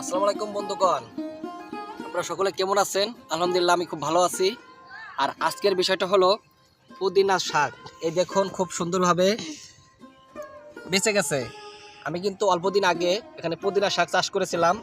আসসালামু আলাইকুম, বন্ধুগণ। আপনারা সকলে কেমন আছেন? আলহামদুলিল্লাহ, আমি খুব ভালো আছি। আর আজকের বিষয়টা হলো পুদিনা শাক। এই দেখুন, খুব সুন্দরভাবে বেঁচে গেছে। আমি কিন্তু অল্প দিন আগে এখানে পুদিনা শাক চাষ করেছিলাম।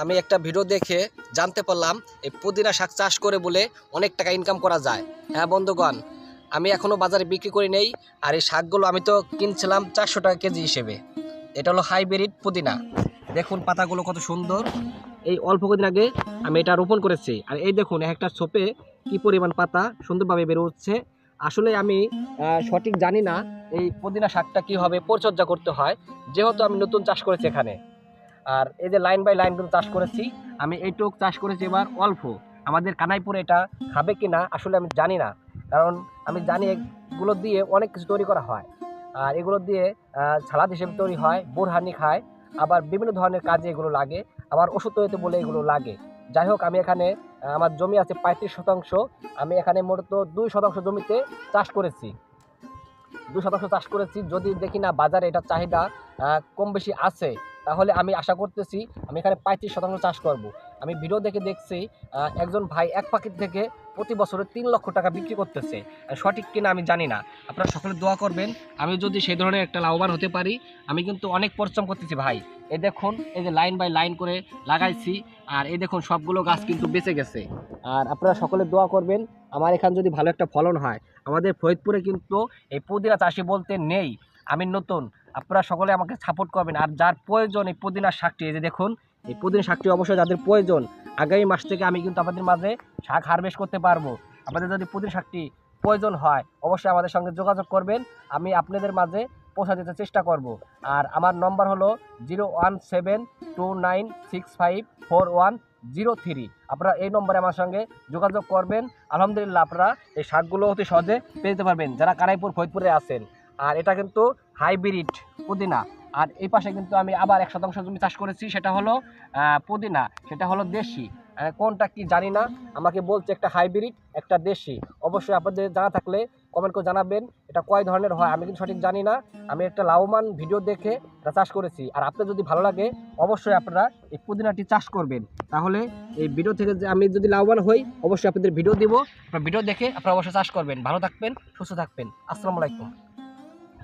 আমি একটা ভিডিও দেখে জানতে পারলাম, এই পুদিনা শাক চাষ করে বলে অনেক টাকা ইনকাম করা যায়। হ্যাঁ বন্ধুগণ, আমি এখনও বাজারে বিক্রি করি নেই, আর এই শাকগুলো আমি তো কিনছিলাম চারশো টাকা কেজি হিসেবে। এটা হলো হাইব্রিড পুদিনা। দেখুন পাতাগুলো কত সুন্দর। এই অল্প কদিন আগে আমি এটা রোপণ করেছি। আর এই দেখুন একটা ছোপে কি পরিমাণ পাতা সুন্দরভাবে বেরো উঠছে আসলে আমি সঠিক জানি না এই পুদিনা শাকটা কীভাবে পরিচর্যা করতে হয়। যেহেতু আমি নতুন চাষ করেছি এখানে। আর এই যে লাইন বাই লাইন কিন্তু চাষ করেছি, আমি এইটুক চাষ করেছি এবার অল্প। আমাদের কানাইপুরে এটা খাবে কি না, আসলে আমি জানি না। কারণ আমি জানি এগুলো দিয়ে অনেক কিছু তৈরি করা হয়। আর এগুলো দিয়ে সালাদ হিসেবে তৈরি হয়, বোরহানি খায়। আবার বিভিন্ন ধরনের কাজে এগুলো লাগে, আবার ওষুধ তৈরিতে বলে এগুলো লাগে। যাই হোক, আমি এখানে আমার জমি আছে পঁয়ত্রিশ শতাংশ, আমি এখানে মূলত দুই শতাংশ জমিতে চাষ করেছি। দুই শতাংশ চাষ করেছি, যদি দেখি না বাজারে এটা চাহিদা কম বেশি আছে, তাহলে আমি আশা করতেছি আমি এখানে পঁয়ত্রিশ শতাংশ চাষ করব। আমি ভিডিও দেখে দেখছি একজন ভাই এক পাখির থেকে প্রতি বছরে তিন লক্ষ টাকা বিক্রি করতেছে। সঠিক কিনা আমি জানি না। আপনারা সকলে দোয়া করবেন, আমি যদি সেই ধরনের একটা লাভবান হতে পারি, আমি কিন্তু অনেক পরিশ্রম করতেছি ভাই। এ দেখুন, এই যে লাইন বাই লাইন করে লাগাইছি, আর এই দেখুন সবগুলো গাছ কিন্তু বেঁচে গেছে। আর আপনারা সকলে দোয়া করবেন, আমার এখান যদি ভালো একটা ফলন হয়, আমাদের ফরিদপুরে কিন্তু এই পুদিনা চাষি বলতে নেই। আমি নতুন। আপনারা সকলে আমাকে সাপোর্ট করবেন। আর যার প্রয়োজন এই পুদিনা শাকটি, এই যে দেখুন, এই পুদিনা শাকটি অবশ্যই যাদের প্রয়োজন, আগামী মাস থেকে আমি কিন্তু আপনাদের মাঝে শাক হারভেস্ট করতে পারব। আপনাদের যদি পুদিনা শাকটি প্রয়োজন হয়, অবশ্যই আমাদের সঙ্গে যোগাযোগ করবেন। আমি আপনাদের মাঝে পৌঁছা দিতে চেষ্টা করব। আর আমার নম্বর হলো zero one seven two nine six five four one zero three আপনারা এই নম্বরে আমার সঙ্গে যোগাযোগ করবেন। আলহামদুলিল্লাহ, আপনারা এই শাকগুলো অতি সহজে পেয়ে যেতে পারবেন। যারা কানাইপুর, ফরিদপুরে আছেন আর এটা কিন্তু হাইব্রিড পুদিনা। আর এই পাশে কিন্তু আমি আবার এক শতাংশ জমি চাষ করেছি, সেটা হলো পুদিনা, সেটা হলো দেশি। কোনটা কি জানি না, আমাকে বলছে একটা হাইব্রিড, একটা দেশি। অবশ্যই আপনাদের জানা থাকলে কমেন্ট করে জানাবেন, এটা কয় ধরনের হয়, আমি কিন্তু সঠিক জানি না। আমি একটা লাভবান ভিডিও দেখে এটা চাষ করেছি। আর আপনার যদি ভালো লাগে, অবশ্যই আপনারা এই পুদিনাটি চাষ করবেন। তাহলে এই ভিডিও থেকে যে আমি যদি লাভবান হই, অবশ্যই আপনাদের ভিডিও দিব। আপনার ভিডিও দেখে আপনারা অবশ্যই চাষ করবেন। ভালো থাকবেন, সুস্থ থাকবেন। আসসালামু আলাইকুম।